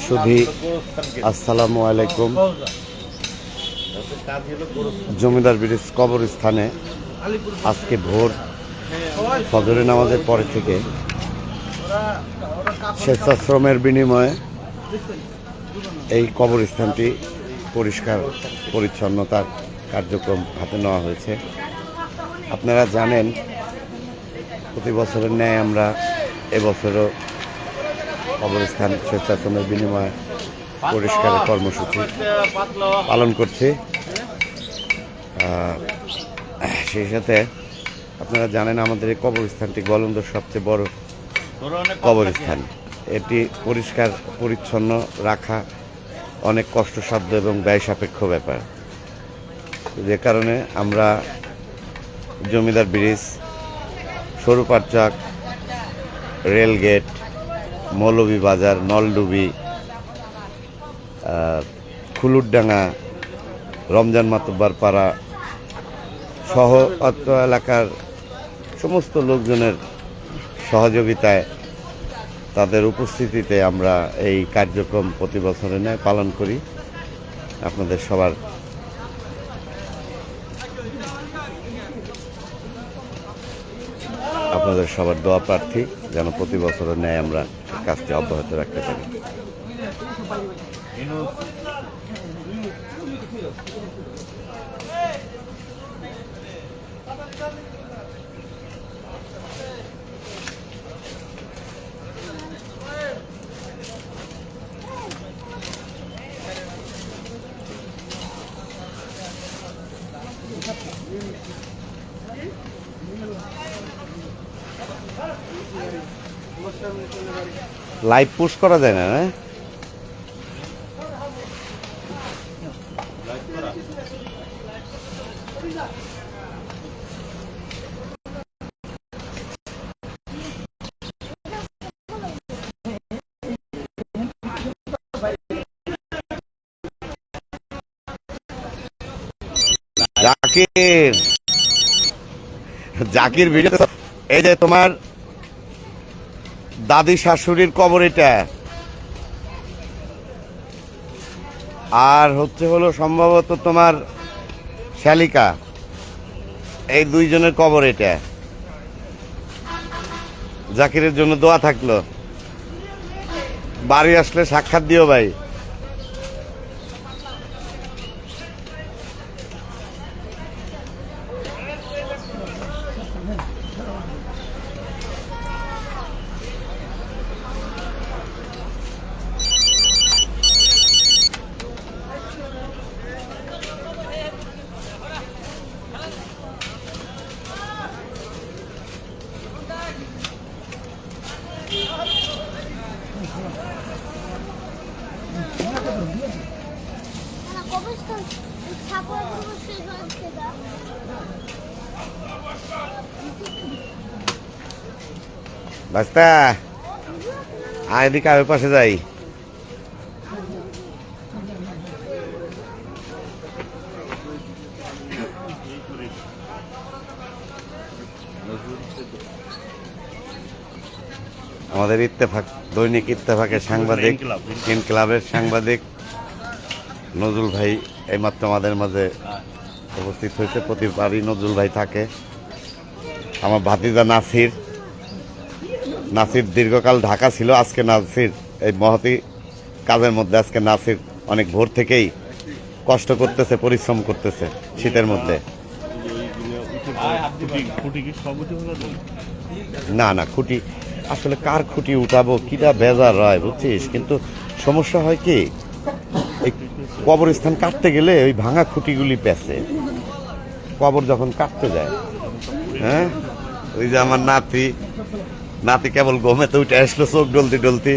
সুধি, আসসালামু আলাইকুম। জমিদার ব্রিজ কবরস্থানে আজকে ভোর ফজরের নামাজের পরে থেকে স্বেচ্ছাশ্রমের বিনিময়ে এই কবরস্থানটি পরিষ্কার, পরিচ্ছন্নতার কার্যক্রম হাতে নেওয়া হয়েছে। আপনারা জানেন, প্রতি বছরের ন্যায় আমরা এবছরও কবরস্থান স্বেচ্ছাশ্রমের বিনিময়ে পরিষ্কারের কর্মসূচি পালন করছি। সেই সাথে আপনারা জানেন আমাদের এই কবরস্থানটি গলন্দের সবচেয়ে বড় কবরস্থান। এটি পরিষ্কার, পরিচ্ছন্ন রাখা অনেক কষ্টসাধ্য এবং ব্যয় সাপেক্ষ ব্যাপার। যে কারণে আমরা জমিদার bridge Sarupatchak rail gate Moulvibazar, Naldubi Khulurdanga, Ramzan Matbar Para সহ অত্র এলাকার সমস্ত লোকজনের সহযোগিতায় তাদের উপস্থিতিতে আমরা এই কার্যক্রম প্রতি বছরে নেয় পালন করি। আপনাদের সবার আপনাদের সবার দোয়া প্রার্থী, যেন প্রতি বছরের ন্যায় আমরা কাজটি অব্যাহত রাখতে পারি। লাইভ পোস্ট করা যায় না না? জাকির। জাকির ভিডিও এই যে তোমার দাদি শাশুড়ির কবর এটা। আর হচ্ছে হলো সম্ভবত তোমার শ্যালিকা এই দুইজনের কবর এটা। জাকিরের জন্য দোয়া থাকল। বাড়ি আসলে সাক্ষাৎ দিও ভাই। বাস্তা। আয় পাশে যাই। আমাদের ইত্তেফাক, দৈনিক ইত্তেফাকের সাংবাদিক, তিন ক্লাবের সাংবাদিক। নজরুল ভাই এইমাত্র আমাদের মাঝে উপস্থিত হয়েছে, প্রতিবারই নজরুল ভাই থাকে। আমার ভাতিজা নাসির। নাসির দীর্ঘকাল ঢাকা ছিল। আজকে নাসির এই মহতি কাজের মধ্যে, আজকে নাসির অনেক ভোর থেকেই কষ্ট করতেছে, পরিশ্রম করতেছে শীতের মধ্যে। না না, খুঁটি, আসলে কার খুঁটি উঠাবো, কিটা বেজার রয় বুঝছিস? কিন্তু সমস্যা হয় কি, এই কবরস্থান কাটতে গেলে ওই ভাঙা খুঁটিগুলি পেছে। কবর যখন কাটতে যায় হ্যাঁ? ওই যে আমার নাতি নাতি কেবল গমে তো উঠে আসলো চোখ ডলতে ডলতি।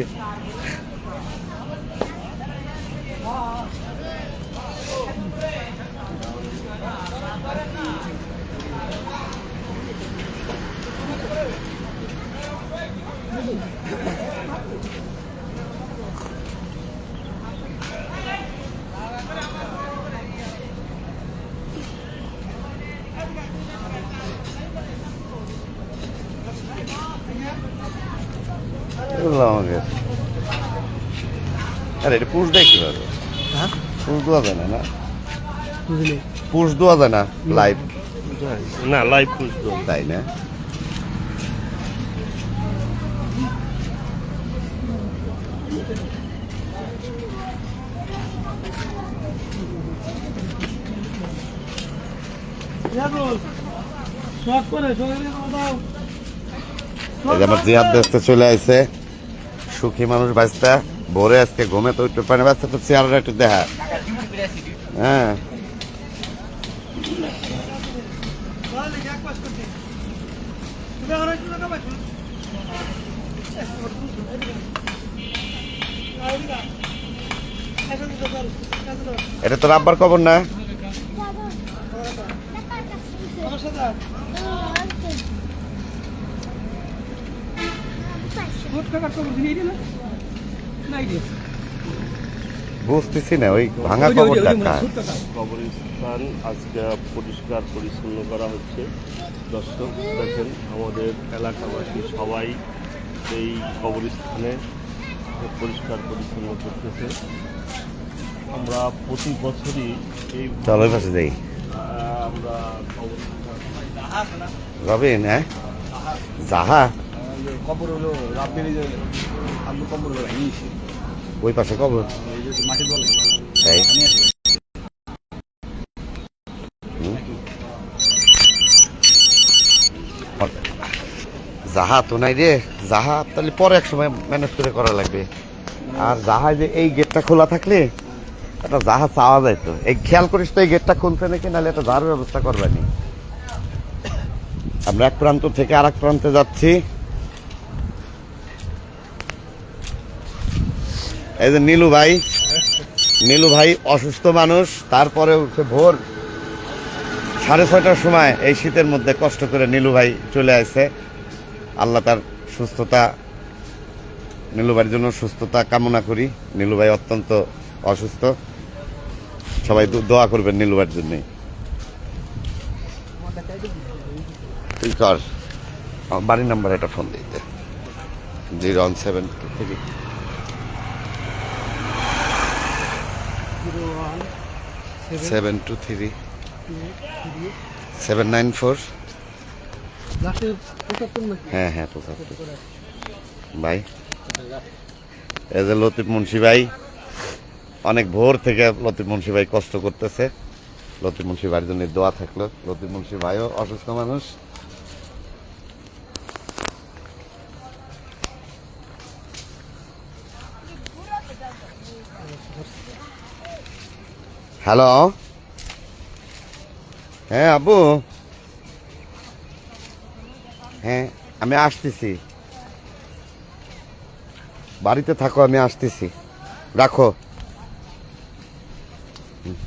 এটা পুষ দেয় কীভাবে? হ্যাঁ? পুষ দেওয়া যায় না না? পুষ দেওয়া যায় না লাইভ না লাইভ খুঁজতো তাই না? আমার জিহাদ দেখতে চলে আসছে সুখী মানুষ বাঁচতে। ভোরে আজকে ঘুমে তো একটু পানি বাঁচতে তো চেহারাটা একটু দেখা। হ্যাঁ। এটা তো রাব্বার খবর না? বুঝতেছি না ওই ভাঙা খবরটা কার? কবরস্থান আজকে পরিষ্কার পরিচ্ছন্ন করা হচ্ছে। দর্শক দেখেন আমাদের এলাকাবাসী সবাই এই কবরস্থানে পরিষ্কার পরিচ্ছন্ন করতেছে। আমরা প্রতি বছরই এই চলো পাশে যাই। আমরা রবিন হ্যাঁ? জাহা কবর হলো রাব্বির আলু কবর হলো ওই পাশে কবর। তাই জাহা তো নাই রে। জাহা তাহলে পরে এক সময় ম্যানেজ করে করা লাগবে। আর জাহায় যে এই গেটটা খোলা থাকলে একটা জাহা চাওয়া যায় তো। এই খেয়াল করিস তো এই গেটটা খুলছে নাকি, নাহলে একটা জাহার ব্যবস্থা করবানি আমরা এক প্রান্ত থেকে আর প্রান্তে যাচ্ছি। এই যে নীলু ভাই। নীলু ভাই অসুস্থ মানুষ, তারপরে উঠে ভোর সাড়ে ছয়টার সময় এই শীতের মধ্যে কষ্ট করে নীলু ভাই চলে আসে আল্লাহ তার সুস্থতা, নীলু ভাইয়ের জন্য সুস্থতা কামনা করি। নীলু ভাই অত্যন্ত অসুস্থ। সবাই দোয়া করবেন নীলু ভাইয়ের জন্যে তুই বাড়ির নাম্বার একটা ফোন দিতে। Zero one seven three zero one seven two three seven nine four হ্যাঁ হ্যাঁ পঁচাত্তর। ভাই। এই যে লতিফ মুন্সি ভাই অনেক ভোর থেকে লতিফ মুন্সি ভাই কষ্ট করতেছে। লতিফ মুন্সি ভাইয়ের জন্য দোয়া থাকল। লতিফ মুন্সি ভাইও অসুস্থ মানুষ। হ্যালো হ্যাঁ আবু হ্যাঁ আমি আসতেছি। বাড়িতে থাকো আমি আসতেছি। রাখো হুম।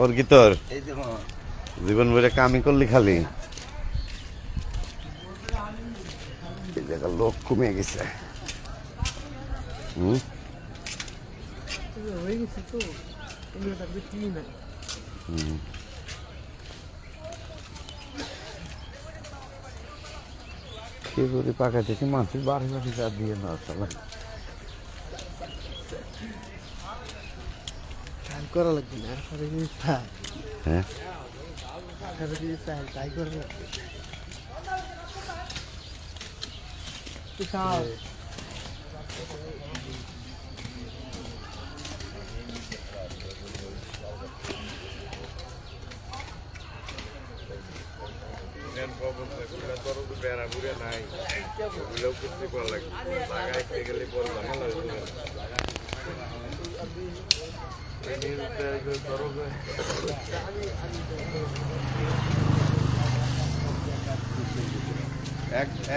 খবর কি তোর? জীবন ভরে কামি করলি খালি? জায়গা লোক কমে গেছে। হুম? হয়ে গেছে তো এগুলো তার বেশি না হুম। পাকা থেকে মাছের বাড়ি বাড়ি যা দিয়ে না চলে করা লাগবে না আঠারো কেজি চাল হ্যাঁ আঠারো কেজি চাল নাই ওগুলো করতে পারলাম লাগাইতে গেলে পরে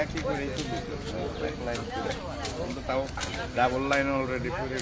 একই চলছে এক লাইন করে। কিন্তু তাও ডাবল লাইন অলরেডি করে